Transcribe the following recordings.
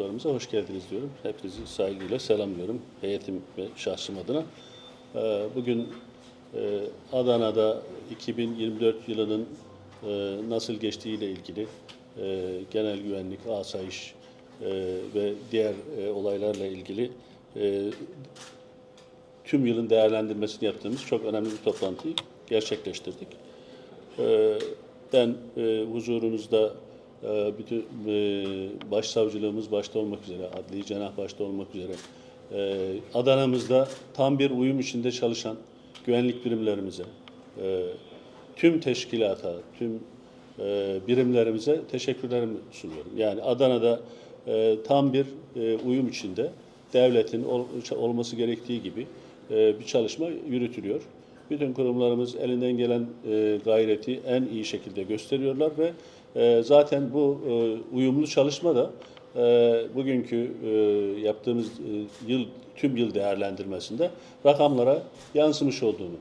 huzurlarımıza hoş geldiniz diyorum. Hepinizi saygıyla selamlıyorum heyetim ve şahsım adına. Ee, Bugün e, Adana'da 2024 yılının e, nasıl geçtiğiyle ilgili e, genel güvenlik, asayiş ve diğer olaylarla ilgili tüm yılın değerlendirmesini yaptığımız çok önemli bir toplantıyı gerçekleştirdik. Ee, Ben huzurunuzda bütün e, başsavcılığımız başta olmak üzere, adli cenah başta olmak üzere e, Adana'mızda tam bir uyum içinde çalışan güvenlik birimlerimize, e, tüm teşkilata, tüm birimlerimize teşekkürlerimi sunuyorum. Yani Adana'da tam bir uyum içinde devletin ol- olması gerektiği gibi bir çalışma yürütülüyor. Bütün kurumlarımız elinden gelen gayreti en iyi şekilde gösteriyorlar ve e, zaten bu e, uyumlu çalışma da e, bugünkü e, yaptığımız yıl tüm yıl değerlendirmesinde rakamlara yansımış olduğunu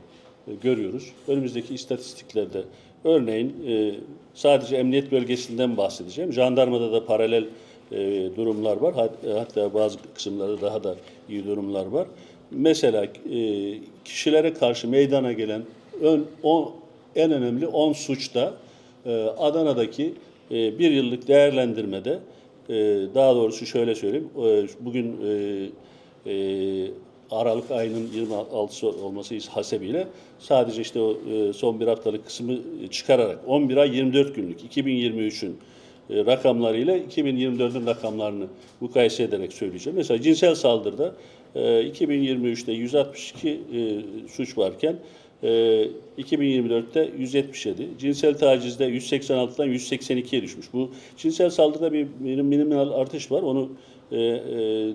görüyoruz. Önümüzdeki istatistiklerde örneğin sadece emniyet bölgesinden bahsedeceğim. Jandarmada da paralel durumlar var. Hat- Hatta bazı kısımlarda daha da iyi durumlar var. Mesela kişilere karşı meydana gelen ön, on, en önemli 10 suçta e, Adana'daki e, bir yıllık değerlendirmede e, daha doğrusu şöyle söyleyeyim. bugün Aralık ayının 26'sı olması hasebiyle sadece işte o son bir haftalık kısmı çıkararak 11 ay 24 günlük 2023'ün e, rakamlarıyla 2024'ün rakamlarını mukayese ederek söyleyeceğim. Mesela cinsel saldırıda e, 2023'te 162 e, suç varken 2024'te 177. Cinsel tacizde 186'dan 182'ye düşmüş. Bu cinsel saldırıda bir minim- minimal artış var. Onu e, e,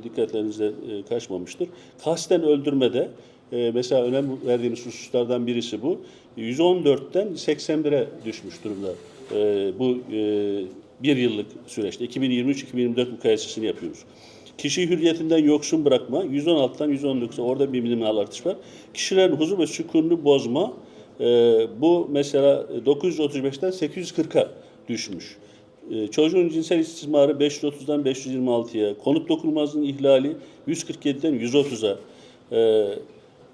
dikkatlerinizde e, kaçmamıştır. Kasten öldürmede e, mesela önem verdiğimiz hususlardan birisi bu. 114'ten 81'e düşmüş durumda. E, bu e, bir yıllık süreçte 2023-2024 mukayesesini yapıyoruz. Kişi hürriyetinden yoksun bırakma 116'dan 119'a orada bir minimal artış var. Kişilerin huzur ve sükununu bozma e, bu mesela 935'ten 840'a düşmüş. E, çocuğun cinsel istismarı 530'dan 526'ya, konut dokunulmazlığının ihlali 147'den 130'a, e,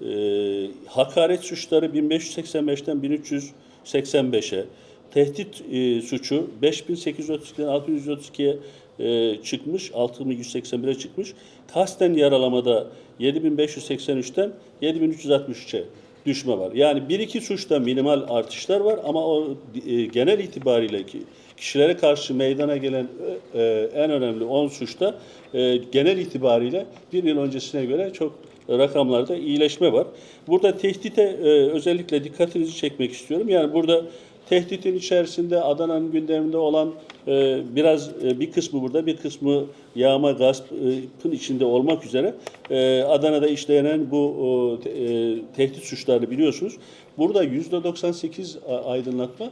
e, hakaret suçları 1585'ten 1385'e, tehdit e, suçu 5832'den 632'ye e, çıkmış, 6181'e çıkmış. Kasten yaralamada 7583'ten 7363'e düşme var. Yani bir iki suçta minimal artışlar var ama o e, genel itibariyle ki kişilere karşı meydana gelen e, e, en önemli 10 suçta e, genel itibariyle bir yıl öncesine göre çok rakamlarda iyileşme var. Burada tehdite e, özellikle dikkatinizi çekmek istiyorum. Yani burada tehditin içerisinde Adana'nın gündeminde olan e, biraz e, bir kısmı burada, bir kısmı yağma gaspın içinde olmak üzere e, Adana'da işlenen bu e, tehdit suçlarını biliyorsunuz. Burada yüzde 98 a- aydınlatma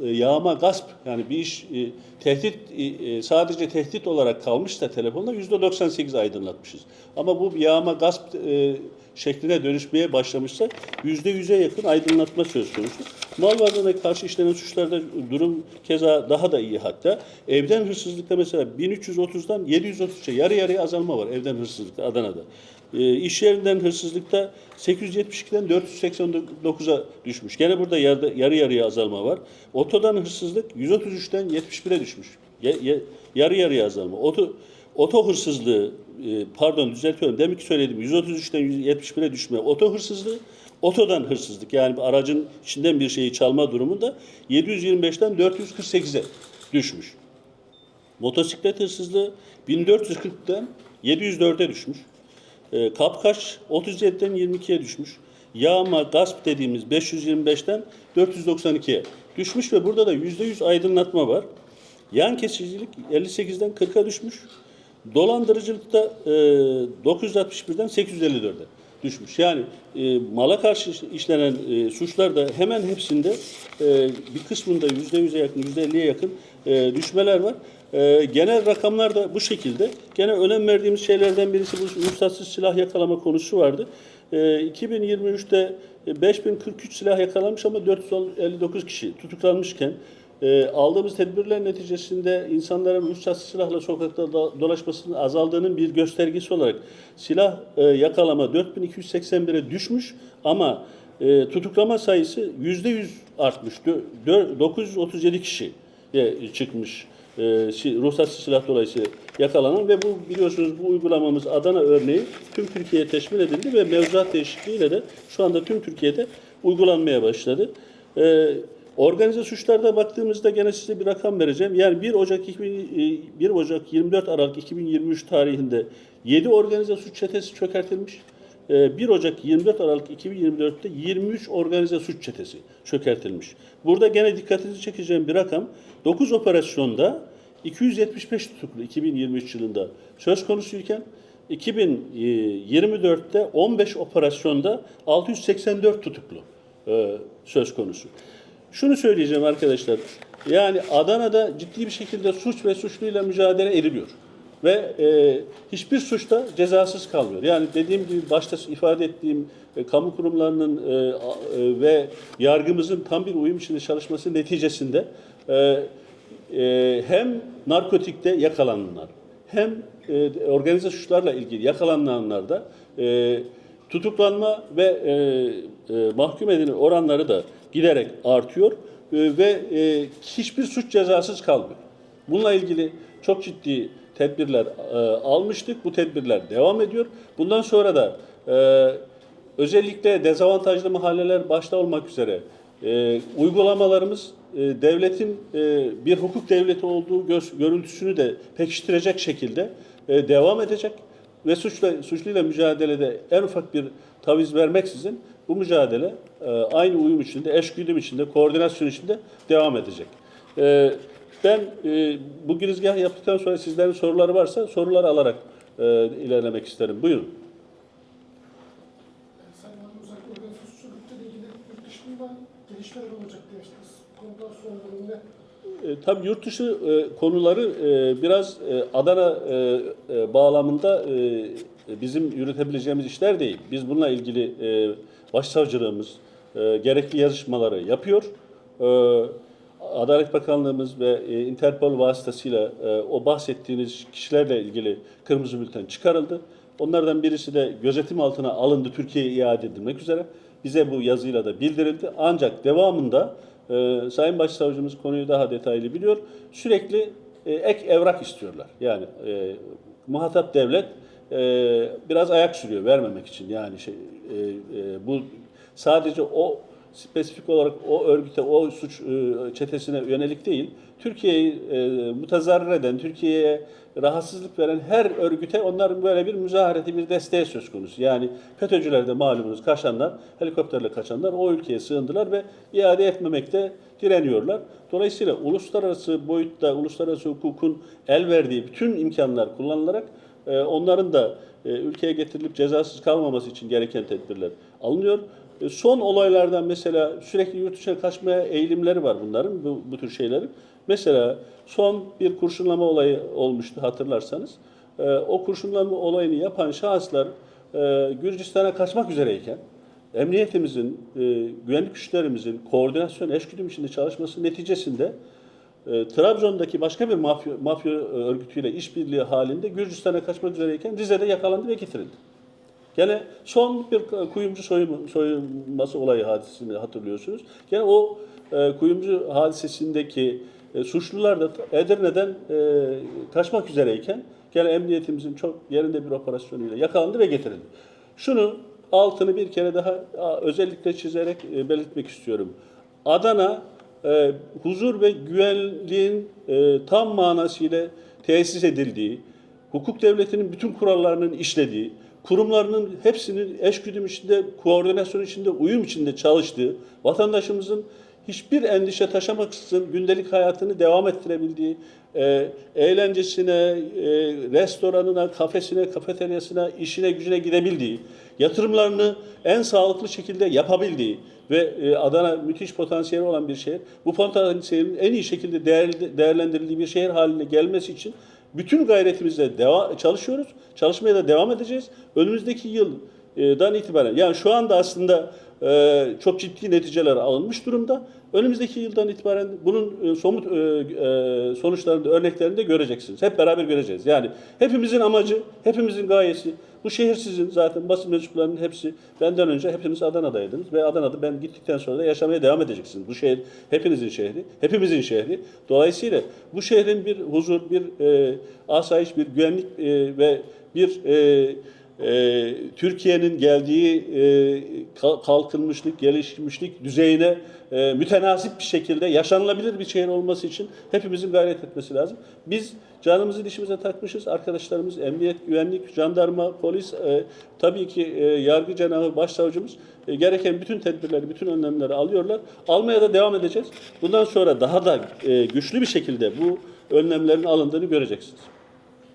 e, yağma gasp yani bir iş e, tehdit e, e, sadece tehdit olarak kalmışsa telefonda yüzde 98 aydınlatmışız. Ama bu yağma gasp e, şekline dönüşmeye başlamışsa yüzde yüze yakın aydınlatma söz konusu. Mal varlığına karşı işlenen suçlarda durum keza daha da iyi hatta. Evden hırsızlıkta mesela 1330'dan 733'e yarı yarıya azalma var evden hırsızlıkta Adana'da. E, iş yerinden hırsızlıkta 872'den 489'a düşmüş. Gene burada yarı, yarı yarıya azalma var. Otodan hırsızlık 133'ten 71'e düşmüş. Ya- ya- yarı yarıya azalma. Oto, oto hırsızlığı e, pardon düzeltiyorum. Demek ki söyledim 133'ten 71'e düşme. Oto hırsızlığı otodan hırsızlık yani aracın içinden bir şeyi çalma durumunda 725'ten 448'e düşmüş. Motosiklet hırsızlığı 1440'tan 704'e düşmüş. E, kapkaç 37'den 22'ye düşmüş. Yağma, gasp dediğimiz 525'ten 492'ye düşmüş ve burada da %100 aydınlatma var. Yan kesicilik 58'den 40'a düşmüş. Dolandırıcılıkta e, 961'den 854'e düşmüş. Yani e, mala karşı işlenen e, suçlar da hemen hepsinde e, bir kısmında %100'e yakın, %50'ye yakın e, düşmeler var. E, genel rakamlar da bu şekilde. Gene önem verdiğimiz şeylerden birisi bu ruhsatsız silah yakalama konusu vardı. E, 2023'te e, 5043 silah yakalanmış ama 459 kişi tutuklanmışken e, aldığımız tedbirler neticesinde insanların ruhsatsız silahla sokakta dolaşmasının azaldığının bir göstergesi olarak silah e, yakalama 4281'e düşmüş ama e, tutuklama sayısı %100 artmış. Dö- dö- 937 kişi çıkmış e, si- ruhsatsız silah dolayısıyla yakalanan ve bu biliyorsunuz bu uygulamamız Adana örneği tüm Türkiye'ye teşmil edildi ve mevzuat değişikliğiyle de şu anda tüm Türkiye'de uygulanmaya başladı. E, organize suçlarda baktığımızda gene size bir rakam vereceğim. Yani 1 Ocak 2000, e, 1 Ocak 24 Aralık 2023 tarihinde 7 organize suç çetesi çökertilmiş. Ee, 1 Ocak 24 Aralık 2024'te 23 organize suç çetesi çökertilmiş. Burada gene dikkatinizi çekeceğim bir rakam. 9 operasyonda 275 tutuklu 2023 yılında söz konusuyken 2024'te 15 operasyonda 684 tutuklu e, söz konusu. Şunu söyleyeceğim arkadaşlar. Yani Adana'da ciddi bir şekilde suç ve suçluyla mücadele ediliyor. Ve e, hiçbir suçta cezasız kalmıyor. Yani dediğim gibi başta ifade ettiğim e, kamu kurumlarının e, e, ve yargımızın tam bir uyum içinde çalışması neticesinde e, e, hem narkotikte yakalananlar hem e, organize suçlarla ilgili yakalananlarda e, tutuklanma ve e, e, mahkum edilen oranları da giderek artıyor E, ve e, hiçbir suç cezasız kalmıyor. Bununla ilgili çok ciddi tedbirler e, almıştık. Bu tedbirler devam ediyor. Bundan sonra da e, özellikle dezavantajlı mahalleler başta olmak üzere e, uygulamalarımız e, devletin e, bir hukuk devleti olduğu göz, görüntüsünü de pekiştirecek şekilde e, devam edecek ve suçla suçluyla mücadelede en ufak bir taviz vermeksizin bu mücadele e, aynı uyum içinde, eşgüdüm içinde, koordinasyon içinde devam edecek. E, ben e, bu girizgah yaptıktan sonra sizlerin soruları varsa soruları alarak e, ilerlemek isterim. Buyurun. Sayın Hanım özellikle organizasyonlukla ilgili yurt dışında gelişmeler olacak demiştiniz. Bu konuda son durum ne? E, tabii yurt dışı e, konuları e, biraz e, Adana e, e, bağlamında e, bizim yürütebileceğimiz işler değil. Biz bununla ilgili e, başsavcılığımız e, gerekli yazışmaları yapıyor. E, Adalet Bakanlığımız ve e, Interpol vasıtasıyla e, o bahsettiğiniz kişilerle ilgili kırmızı bülten çıkarıldı. Onlardan birisi de gözetim altına alındı, Türkiye'ye iade edilmek üzere. Bize bu yazıyla da bildirildi. Ancak devamında e, Sayın Başsavcımız konuyu daha detaylı biliyor. Sürekli e, ek evrak istiyorlar. Yani e, muhatap devlet e, biraz ayak sürüyor vermemek için. Yani şey, e, e, bu sadece o spesifik olarak o örgüte, o suç e, çetesine yönelik değil, Türkiye'yi e, mutazarrır eden, Türkiye'ye rahatsızlık veren her örgüte onların böyle bir müzahareti, bir desteği söz konusu. Yani FETÖ'cüler de malumunuz kaçanlar, helikopterle kaçanlar o ülkeye sığındılar ve iade etmemekte direniyorlar. Dolayısıyla uluslararası boyutta, uluslararası hukukun el verdiği bütün imkanlar kullanılarak e, onların da e, ülkeye getirilip cezasız kalmaması için gereken tedbirler alınıyor. Son olaylardan mesela sürekli yurt dışına kaçmaya eğilimleri var bunların, bu, bu tür şeylerin. Mesela son bir kurşunlama olayı olmuştu hatırlarsanız. E, o kurşunlama olayını yapan şahıslar e, Gürcistan'a kaçmak üzereyken emniyetimizin, e, güvenlik güçlerimizin koordinasyon, eşgüdüm içinde çalışması neticesinde e, Trabzon'daki başka bir mafya, mafya örgütüyle işbirliği halinde Gürcistan'a kaçmak üzereyken Rize'de yakalandı ve getirildi. Gene son bir kuyumcu soyum, soyulması olayı hadisesini hatırlıyorsunuz. Gene o e, kuyumcu hadisesindeki e, suçlular da Edirne'den e, kaçmak üzereyken gene emniyetimizin çok yerinde bir operasyonuyla yakalandı ve getirildi. Şunu altını bir kere daha özellikle çizerek e, belirtmek istiyorum. Adana e, huzur ve güvenliğin e, tam manasıyla tesis edildiği, hukuk devletinin bütün kurallarının işlediği, kurumlarının hepsinin eşgüdüm içinde, koordinasyon içinde, uyum içinde çalıştığı, vatandaşımızın hiçbir endişe taşımaksızın gündelik hayatını devam ettirebildiği, e, eğlencesine, e, restoranına, kafesine, kafeteryasına, işine, gücüne gidebildiği, yatırımlarını en sağlıklı şekilde yapabildiği ve e, Adana müthiş potansiyeli olan bir şehir. Bu potansiyelin en iyi şekilde değer- değerlendirildiği bir şehir haline gelmesi için bütün gayretimizle deva- çalışıyoruz. Çalışmaya da devam edeceğiz. Önümüzdeki yıldan itibaren yani şu anda aslında e, çok ciddi neticeler alınmış durumda. Önümüzdeki yıldan itibaren bunun e, somut e, e, sonuçlarını örneklerini de göreceksiniz. Hep beraber göreceğiz. Yani hepimizin amacı, hepimizin gayesi. Bu şehir sizin zaten basın mensuplarının hepsi benden önce hepiniz Adana'daydınız ve Adana'da ben gittikten sonra da yaşamaya devam edeceksiniz. Bu şehir hepinizin şehri, hepimizin şehri. Dolayısıyla bu şehrin bir huzur, bir e, asayiş, bir güvenlik e, ve bir e, e, Türkiye'nin geldiği e, kal- kalkınmışlık, gelişmişlik düzeyine e, mütenasip bir şekilde yaşanılabilir bir şehir olması için hepimizin gayret etmesi lazım. Biz canımızı dişimize takmışız. Arkadaşlarımız, emniyet, güvenlik, jandarma, polis, e, tabii ki e, yargı cenahı, başsavcımız e, gereken bütün tedbirleri, bütün önlemleri alıyorlar. Almaya da devam edeceğiz. Bundan sonra daha da güçlü bir şekilde bu önlemlerin alındığını göreceksiniz.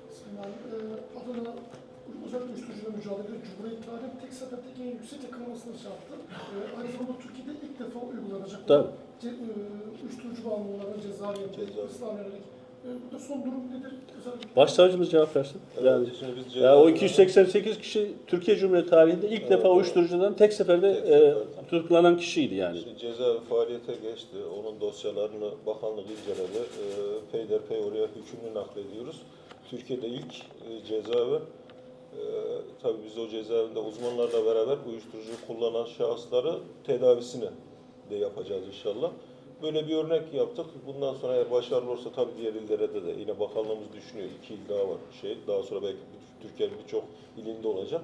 Sayın Valim, e, Adana uyuşturucuyla mücadelede Cumhuriyet tarihinin tek seferdeki en yüksek yakalamasını şey yaptı. E, aynı zamanda Türkiye'de ilk defa uygulanacak. Tabii. Ce, e, uyuşturucu bağımlılarına ceza yönelik. E, burada son durum nedir? Özellikle Başsavcımız cevap versin. Yani, Evet, şimdi biz ya o ceza- 288 kişi Türkiye Cumhuriyeti tarihinde ilk defa uyuşturucudan tek seferde Tek e, seferde. tutuklanan kişiydi yani. Şimdi cezaevi faaliyete geçti. Onun dosyalarını bakanlık inceledi. E, peyderpey oraya hükümlü naklediyoruz. Türkiye'de ilk e, cezaevi e, tabii biz o cezaevinde uzmanlarla beraber uyuşturucu kullanan şahısları tedavisini de yapacağız inşallah. Böyle bir örnek yaptık. Bundan sonra eğer başarılı olursa tabii diğer illere de, de yine bakanlığımız düşünüyor. İki il daha var. Şey, daha sonra belki Türkiye'nin birçok ilinde olacak.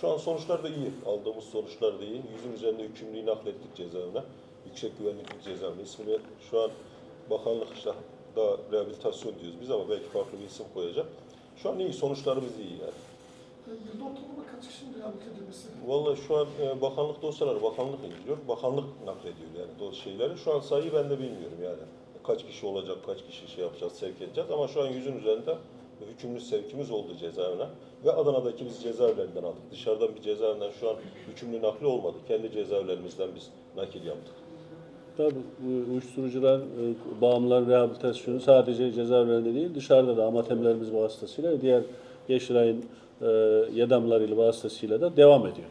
Şu an sonuçlar da iyi. Aldığımız sonuçlar da iyi. Yüzün üzerinde hükümlüyü naklettik cezaevine. Yüksek güvenlikli cezaevine. İsmini şu an bakanlık işte daha rehabilitasyon diyoruz biz ama belki farklı bir isim koyacak. Şu an iyi. Sonuçlarımız iyi yani. Yılda ortalama kaç kişinin rehabilite edilmesi? Vallahi şu an e, bakanlık dosyaları bakanlık inceliyor. Bakanlık naklediyor yani o şeyleri. Şu an sayıyı ben de bilmiyorum yani. Kaç kişi olacak, kaç kişi şey yapacağız, sevk edeceğiz. Ama şu an yüzün üzerinde hükümlü sevkimiz oldu cezaevine. Ve Adana'daki biz cezaevlerinden aldık. Dışarıdan bir cezaevinden şu an hükümlü nakli olmadı. Kendi cezaevlerimizden biz nakil yaptık. Tabii bu uyuşturucular, e, bağımlıların rehabilitasyonu sadece cezaevlerinde değil dışarıda da amatemlerimiz vasıtasıyla diğer Yeşilay'ın e, yedamlarıyla vasıtasıyla da devam ediyor.